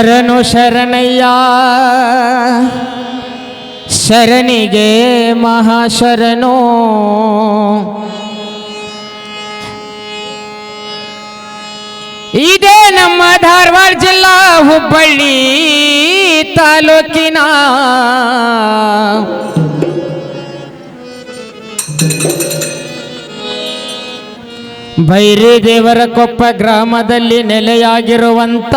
ಶರಣು ಶರಣಯ್ಯ. ಶರಣಿಗೆ ಮಹಾಶರಣು. ಇದೇ ನಮ್ಮ ಧಾರವಾಡ ಜಿಲ್ಲಾ ಹುಬ್ಬಳ್ಳಿ ತಾಲೂಕಿನ ಭೈರಿ ದೇವರ ಕೊಪ್ಪ ಗ್ರಾಮದಲ್ಲಿ ನೆಲೆಯಾಗಿರುವಂತ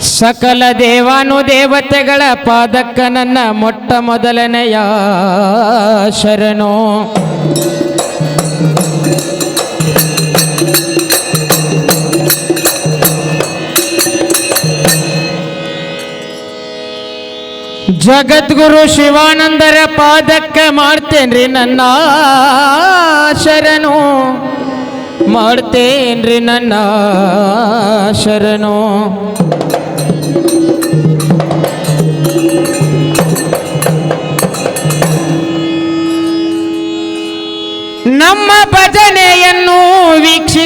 ಸಕಲ ದೇವಾನು ದೇವತೆಗಳ ಪಾದಕ್ಕ ನನ್ನ ಮೊಟ್ಟ ಮೊದಲನೆಯ ಶರಣು. ಜಗದ್ಗುರು ಶಿವಾನಂದರ ಪಾದಕ್ಕ ಮಾಡ್ತೇನ್ರಿ ನನ್ನ ಶರಣು. ಮಾಡ್ತೇನ್ರಿ ನನ್ನ ಶರಣು.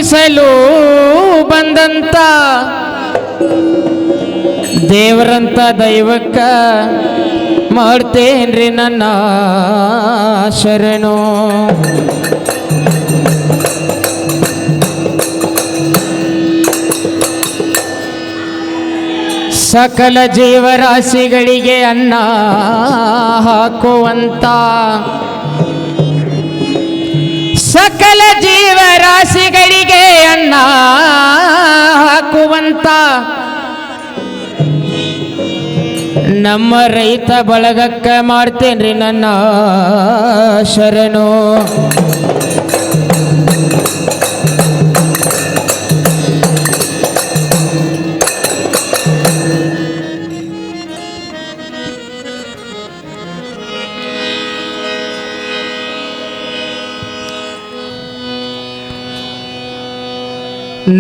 ವೀಕ್ಷಿಸಲು ಬಂದಂತ ದೇವರಂತ ದೈವಕ್ಕ ಮಾಡ್ತೇನ್ರಿ ನನ್ನ ಶರಣು. ಸಕಲ ಜೀವರಾಶಿಗಳಿಗೆ ಅನ್ನ ಹಾಕುವಂತ ಸಕಲ ಜೀವರಾಶಿಗಳಿಗೆ ನಮ್ಮ ರೈತ ಬಳಗಕ್ಕ ಮಾಡ್ತೇನ್ರಿ ನನ್ನ ಶರಣು.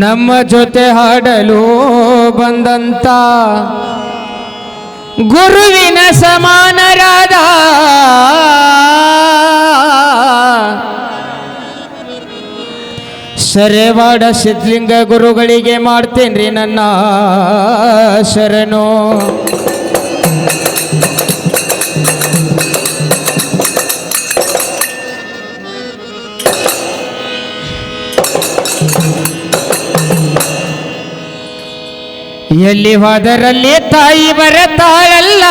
ನಮ್ಮ ಜೊತೆ ಹಾಡಲು ಬಂದಂತ ಗುರುವಿನ ಸಮಾನರಾದ. ಸರೆವಾಡ ಸಿದ್ಧಲಿಂಗ ಗುರುಗಳಿಗೆ ಮಾಡ್ತೇನ್ರಿ ನನ್ನ ಶರಣು. ಎಲ್ಲಿ ಹೋದರಲ್ಲಿ ತಾಯಿ ಬರತಾಳಲ್ಲ?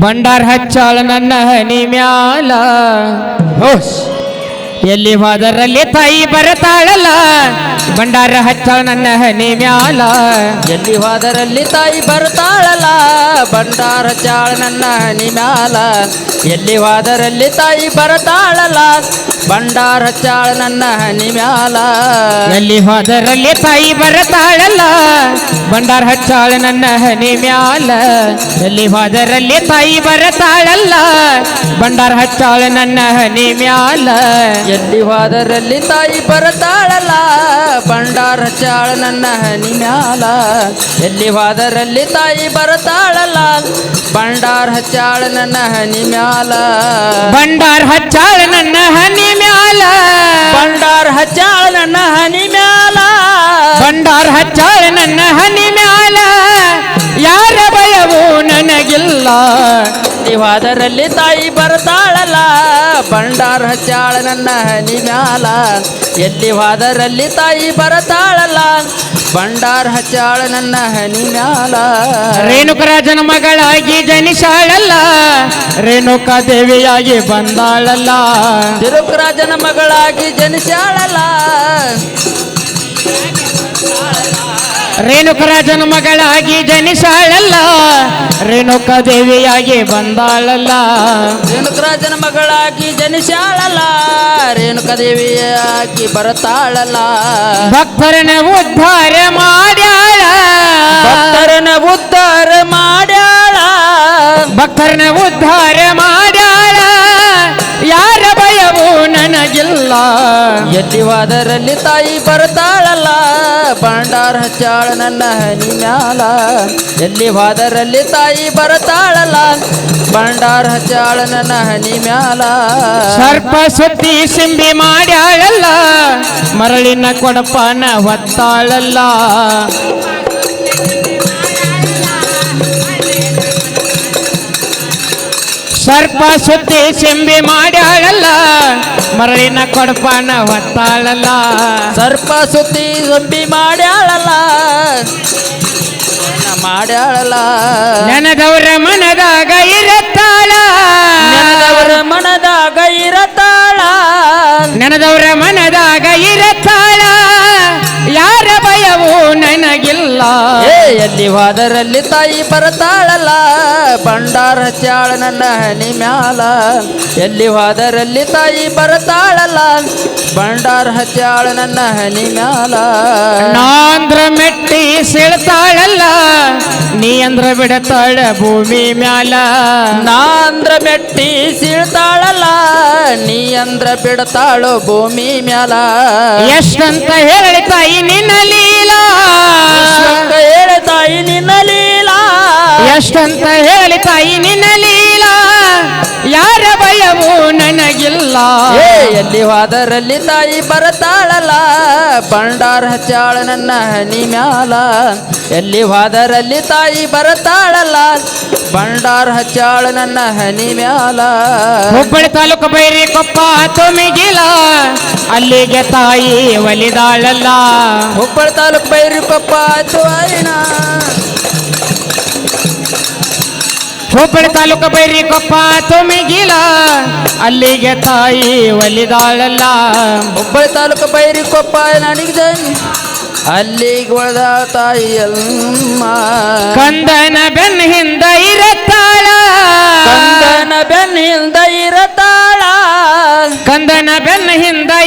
ಬಂಡಾರ ಹಚ್ಚಾಳ ನನ್ನ ಹನಿ ಮ್ಯಾಲ. ಹೋಸ್ ಎಲ್ಲಿ ಹೋದರಲ್ಲಿ ತಾಯಿ ಬರತಾಳಲ್ಲ? ಭಂಡಾರ ಹಚ್ಚಾಳ ನನ್ನ ಹನಿ ಮ್ಯಾಲ. ಎಲ್ಲಿ ಹೋದರಲ್ಲಿ ತಾಯಿ ಬರ್ತಾಳಲ್ಲ? ಭಂಡಾರ ಚಾಳ ನನ್ನ ಹನಿ ಮ್ಯಾಲ. ಎಲ್ಲಿ ಹೋದರಲ್ಲಿ ತಾಯಿ ಬರತಾಳಲ್ಲ? ಭಂಡಾರ ಚಾಳ ನನ್ನ ಹನಿ ಮ್ಯಾಲ. ಎಲ್ಲಿ ಹೋದರಲ್ಲಿ ತಾಯಿ ಬರತಾಳಲ್ಲ? ಬಂಡಾರ ಹಚ್ಚಾಳ ನನ್ನ ಹನಿ ಮ್ಯಾಲ. ಎಲ್ಲಿ ಹೋದರಲ್ಲಿ ತಾಯಿ ಬರತಾಳಲ್ಲ? ಬಂಡಾರ ಹಚ್ಚಾಳ ನನ್ನ ಹನಿ ಮ್ಯಾಲ. ಎಲ್ಲಿ ಹೋದರಲ್ಲಿ ತಾಯಿ ಬರತಾಳಲ್ಲ? ಭಂಡಾರ ಚಾಳ ನನ್ನ ಹನಿ ಮ್ಯಾಲ. ಎಲ್ಲಿ ಹೋದರಲ್ಲಿ ತಾಯಿ ಬರತಾಳಲ್ಲ? ಭಂಡಾರ ಹಚ್ಚಾಳ ನನ್ನ ಹನಿ ಮ್ಯಾಲ. ಬಂಡಾರ ಹಚ್ಚಾಳ ನನ್ನ ಹನಿ ಮ್ಯಾಲ. ಭಂಡಾರ ಹಚ್ಚಾಳ ನನ್ನ ಹನಿ ಮ್ಯಾಲ. ಬಂಡಾರ ಹಚ್ಚಾಳ ನನ್ನ ಹನಿ ಮ್ಯಾಲ. ಯಾರ ಭಯವೂ ನನಗಿಲ್ಲ. ಎಲ್ಲಿ ಹೋದರಲ್ಲಿ ತಾಯಿ ಬರ್ತಾಳಲ್ಲ? ಭಂಡಾರ ಹಚ್ಚಾಳ ನನ್ನ ಹನಿ ಮ್ಯಾಲ. ಎಲ್ಲಿ ಹೋದರಲ್ಲಿ ತಾಯಿ ಬರತಾಳಲ್ಲ. ಭಂಡಾರ ಹಚ್ಚಾಳ ನನ್ನ ಹನಿ ಮ್ಯಾಲ. ರೇಣುಕರಾಜನ ಮಗಳಾಗಿ ಜನಿಸಾಳಲ್ಲ. ರೇಣುಕಾ ದೇವಿಯಾಗಿ ಬಂದಾಳಲ್ಲ. ತಿರುಕರಾಜನ ಮಗಳಾಗಿ ಜನಿಸಾಳಲ್ಲ. ರೇಣುಕರಾಜನ ಮಗಳಾಗಿ ಜನಿಸಾಳಲ್ಲ ರೇಣುಕ ದೇವಿಯಾಗಿ ಬಂದಾಳಲ್ಲ. ರೇಣುಕರಾಜನ ಮಗಳಾಗಿ ಜನಿಸಾಳಲ್ಲ ರೇಣುಕದೇವಿಯಾಗಿ ಬರತಾಳಲ್ಲ ಭಕ್ತರನ ಉದ್ಧಾರ ಮಾಡ್ಯಾಳ. ಭಕ್ತರನ ಉದ್ಧಾರ ಮಾಡ್ಯಾಳ. ಭಕ್ತರನ ಉದ್ಧಾರ ಮಾಡ್ಯಾಳ. ಯಾರ ಭಯವೂ ನನಗಿಲ್ಲ. ಎಲ್ಲಿವಾದರಲ್ಲಿ ತಾಯಿ ಬರ್ತಾಳಲ್ಲ ಬಂಡಾರ ಹಚ್ಚಾಳ ನನ್ನ ಹನಿ ಮ್ಯಾಲ. ಎಲ್ಲಿ ಹೋದರಲ್ಲಿ ತಾಯಿ ಬರತಾಳಲ್ಲ. ಬಂಡಾರ ಹಚ್ಚಾಳ ನನ್ನ ಹನಿ ಮ್ಯಾಲ. ಸರ್ಪ ಸುತ್ತಿ ಸಿಂಬಿ ಮಾಡ್ಯಾಳಲ್ಲ. ಮರಳಿನ ಕೊಡಪನ ಹೊತ್ತಾಳಲ್ಲ. ಸರ್ಪ ಸುತ್ತಿ ಸಿಂಬಿ ಮಾಡ್ಯಾಳಲ್ಲ ಮರಳಿನ ಕೊಡಪಾನ ಹೊತ್ತಾಳಲ್ಲ. ಸರ್ಪ ಸುತ್ತಿ ಸಿಂಬಿ ಮಾಡ್ಯಾಳಲ್ಲ ಮಾಡ್ಯಾಳಲ್ಲ. ನೆನದವರ ಮನದಾಗ ಇರತ್ತಾಳ. ನೆನೆದವರ ಮನದಾಗ ಇರತ್ತಾಳ. ನೆನದವರ ಮನದಾಗ ಎಲ್ಲಿ ಹೋದರಲ್ಲಿ ತಾಯಿ ಬರತಾಳಲ್ಲ. ಭಂಡಾರ ಹಚ್ಚಾಳ ನನ್ನ ಹನಿ ಮ್ಯಾಲ. ಎಲ್ಲಿ ಹೋದರಲ್ಲಿ ತಾಯಿ ಬರತಾಳಲ್ಲ. ಭಂಡಾರ ಹಚ್ಚಾಳ ನನ್ನ ಹನಿ ಮ್ಯಾಲ. ನಾಂದ್ರ ಮೆಟ್ಟಿ ಸೆಳ್ತಾಳಲ್ಲ. ನೀ ಅಂದ್ರ ಬಿಡತಾಳ ಭೂಮಿ ಮ್ಯಾಲ. ನಾಂದ್ರ ಮೆಟ್ಟಿ ಸೀಳ್ತಾಳಲ್ಲ. ನೀ ಅಂದ್ರ ಬಿಡತಾಳು ಭೂಮಿ ಮ್ಯಾಲ. ಎಷ್ಟಂತ ಹೇಳಿ ತಾಯಿ ನಿನ್ನ ವಿಶ್ವಕ್ಕ ಹೇಳ ತಾಯಿ ನಿನ್ನ ಲೀಲಾ. ಎಷ್ಟಂತ ಹೇಳಿ ತಾಯಿ ನಿನ್ನ ಲೀಲಾ. ಯಾರ ಭಯವೂ ನನಗಿಲ್ಲ. ಎಲ್ಲಿ ಹೋದರಲ್ಲಿ ತಾಯಿ ಬರತಾಳಲ್ಲ? ಬಂಡಾರ ಹಚ್ಚಾಳ ನನ್ನ ಹನಿ ಮ್ಯಾಲ. ಎಲ್ಲಿ ಹೋದರಲ್ಲಿ ತಾಯಿ ಬರತಾಳಲ್ಲ? ಬಂಡಾರ ಹಚ್ಚಾಳ ನನ್ನ ಹನಿ ಮ್ಯಾಲ. ಹುಬ್ಬಳ್ಳಿ ತಾಲೂಕು ಬೈರಿ ಕೊಪ್ಪ ತುಮಿಗಿಲ. ಅಲ್ಲಿಗೆ ತಾಯಿ ಒಲಿದಾಳಲ್ಲ. ಹುಬ್ಬಳ್ಳಿ ತಾಲೂಕು ಬೈರಿ ಕೊಪ್ಪ ಆಯ್ತು ಆಯ್ನ? ಹುಬ್ಬಳ್ಳಿ ತಾಲೂಕು ಬೈರಿ ಕೊಪ್ಪ ತುಮಿಗಿಲ. ಅಲ್ಲಿಗೆ ತಾಯಿ ಒಲಿದಾಳಲ್ಲ. ಹುಬ್ಬಳ್ಳಿ ತಾಲೂಕು ಬೈರಿ ಕೊಪ್ಪ ನನಗಿದೆ ಅಲ್ಲಿಗೆ ಒಳದ ತಾಯಿ ಅಮ್ಮ. ಕಂದನ ಬೆನ್ನ ಹಿಂದ ಇರತ್ತಾಳ. ಕಂದನ ಬೆನ್ನಿಂದ ಇರತಾಳ ಕಂದನ ಬೆನ್ನ ಹಿಂದ ಇರತ್ತಾಳ